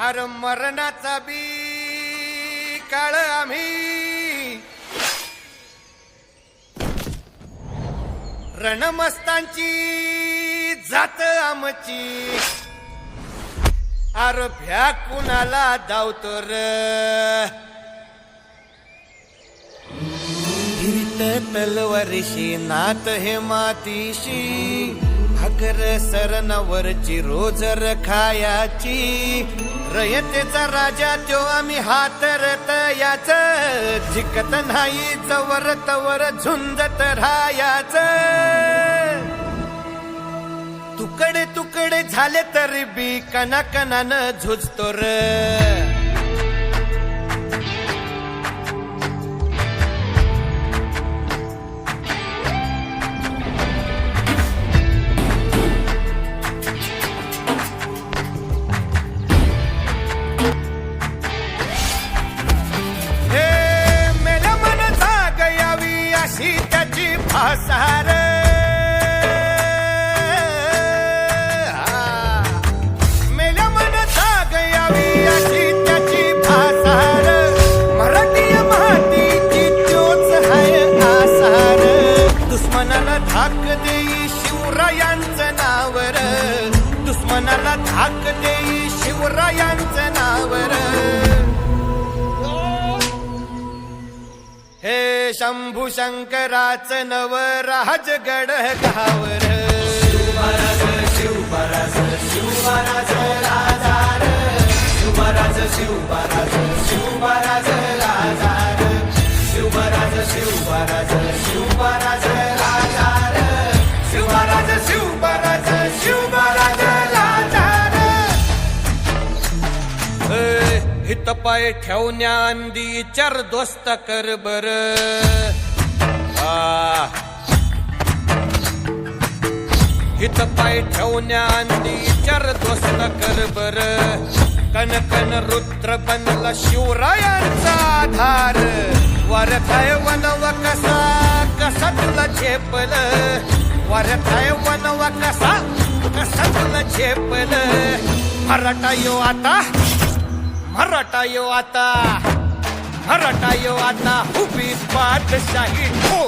अरे मरणाचा बी काळ आम्ही. रणमस्तांची जात आमची. अर भ्या कुणाला धावतो र? तलवारीशी नात हे मातीशी. भाकर सरणावरची रोज खायाची रयतेचा राजा त्यो आम्ही हातरत याच. जिकत नाही जवर तवर झुंजत राहायाच. तुकडे तुकडे झाले तरी बी कना कनान झुजतो र. अशी त्याची भासार मेल्या मन जाग यावी अशी त्याची भासार मराठी मातीची तोच हाय आसार. दुश्मनाला धाक देई शिवरायांचं नावर. दुश्मनाला धाक देई शिवरायांचं नावर. हे शंभू शंकराच नव राजगड गावर शिवराज शिवराज शिवराज राजार शिवराज शिवराज शिवराज राजार शिवराज शिवराज पाय ठेवण्या अंदी चर दोस्त कर बर. हित पाय ठेवण्या अंदी चर दोस्त कर बर. कन कन रुद्र बनला शिवरायांचा आधार. वरथाय वनव कसा कसा तुला झेपल? वरथाय वनव कसा कसा तुला झेपल? मराठा यो आता मराठा यो आता मराठा यो आता उभी पाठशाही हो